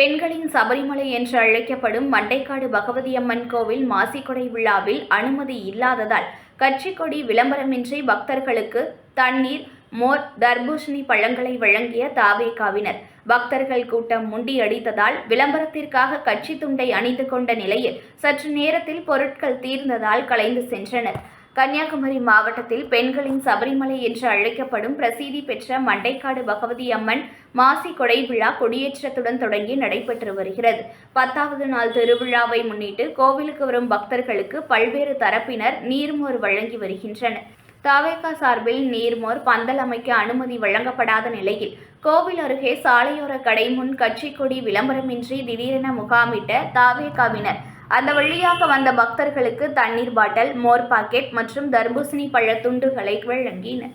பெண்களின் சபரிமலை என்று அழைக்கப்படும் மண்டைக்காடு பகவதியம்மன் கோவில் மாசிக்கொடை விழாவில் அனுமதி இல்லாததால் கட்சிக்கொடி விளம்பரமின்றி பக்தர்களுக்கு தண்ணீர் மோர் தர்பூஷணி பழங்களை வழங்கிய தாவேகாவினர். பக்தர்கள் கூட்டம் முண்டியடித்ததால் விளம்பரத்திற்காக கட்சி துண்டை அணிந்து கொண்ட நிலையில் சற்று நேரத்தில் பொருட்கள் தீர்ந்ததால் கலைந்து சென்றனர். கன்னியாகுமரி மாவட்டத்தில் பெண்களின் சபரிமலை என்று அழைக்கப்படும் பிரசித்தி பெற்ற மண்டைக்காடு பகவதி அம்மன் மாசி கொடை விழா கொடியேற்றத்துடன் தொடங்கி நடைபெற்று வருகிறது. பத்தாவது நாள் திருவிழாவை முன்னிட்டு கோவிலுக்கு வரும் பக்தர்களுக்கு பல்வேறு தரப்பினர் நீர்மோர் வழங்கி வருகின்றனர். தாவேகா சார்பில் நீர்மோர் பந்தல் அமைக்க அனுமதி வழங்கப்படாத நிலையில் கோவில் அருகே சாலையோர கடை முன் கட்சி கொடி விளம்பரமின்றி திடீரென முகாமிட்ட தாவேகாவினர் அந்த வழியாக வந்த பக்தர்களுக்கு தண்ணீர் பாட்டில் மோர் பாக்கெட் மற்றும் தர்பூசணி பழ துண்டுகளை வழங்கினர்.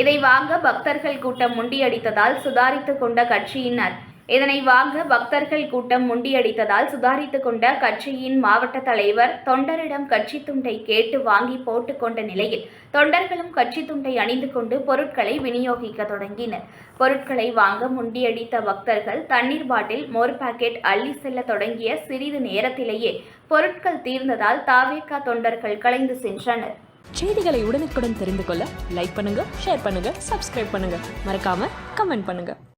இதை வாங்க பக்தர்கள் கூட்டம் முண்டியடித்ததால் சுதாரித்துக் கொண்ட கட்சியினர் இதனை வாங்க பக்தர்கள் கூட்டம் முண்டியடித்ததால் சுதாரித்துக் கொண்ட கட்சியின் மாவட்ட தலைவர் தொண்டரிடம் கட்சி துண்டை கேட்டு வாங்கி போட்டுக்கொண்ட நிலையில் தொண்டர்களும் கட்சி துண்டை அணிந்து கொண்டு பொருட்களை விநியோகிக்க தொடங்கினர். பொருட்களை வாங்க முண்டியடித்த பக்தர்கள் தண்ணீர் பாட்டில் மோர் பாக்கெட் அள்ளி செல்ல தொடங்கிய சிறிது நேரத்திலேயே பொருட்கள் தீர்ந்ததால் தாவேக்கா தொண்டர்கள் கலைந்து சென்றனர். செய்திகளை உடனுக்குடன் தெரிந்து கொள்ள லைக் பண்ணுங்க ஷேர் பண்ணுங்க சப்ஸ்கிரைப் பண்ணுங்க. மறக்காம கமெண்ட் பண்ணுங்க.